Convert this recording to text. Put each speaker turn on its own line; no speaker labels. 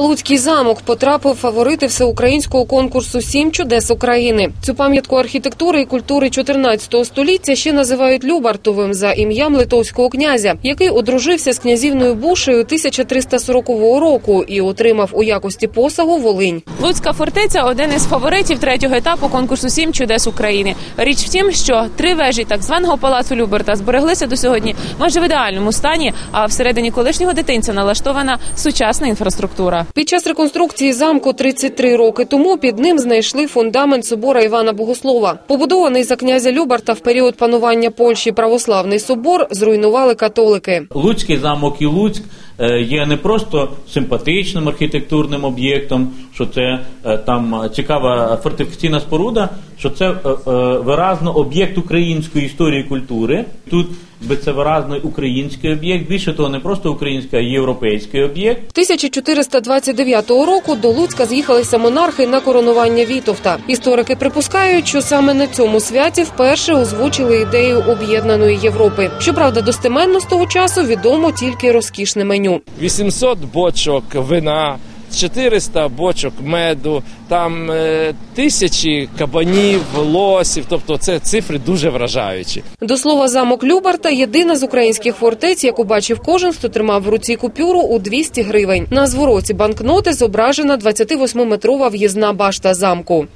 Луцький замок потрапив фаворити всеукраїнського конкурсу Сім чудес України. Цю пам'ятку архітектури і культури 14 століття ще називають Любартовим за ім'ям литовського князя, який одружився з князівною Бушею 1340 року і отримав у якості посагу Волинь.
Луцька фортеця один із фаворитів третього етапу конкурсу Сім чудес України. Річ в тім, що три вежі так званого палацу Люберта збереглися до сьогодні майже в ідеальному стані. А всередині колишнього дитинця налаштована сучасна інфраструктура.
Під час реконструкції замку 33 роки тому під ним знайшли фундамент собора Івана Богослова. Побудований за князя Любарта в період панування Польщі православний собор зруйнували католики.
Луцький замок і Луцьк є не просто симпатичним архітектурним об'єктом, що це е, там цікава фортифікаційна споруда, що це е, е, виразно об'єкт української історії і культури. Тут би це виразно український об'єкт. Більше того, не просто український, а й європейський об'єкт.
1429 року до Луцька з'їхалися монархи на коронування Вітовта. Історики припускають, що саме на цьому святі вперше озвучили ідею об'єднаної Європи. Щоправда, достеменно з того часу відомо тільки розкішне меню.
800 бочок вина, 400 бочок меду, там е, тисячі кабанів, лосів. Тобто це цифри дуже вражаючі.
До слова, замок Любарта єдина з українських фортець, яку бачив кожен, хто тримав в руці купюру у 200 гривень. На звороті банкноти зображена 28-метрова в'їзна башта замку.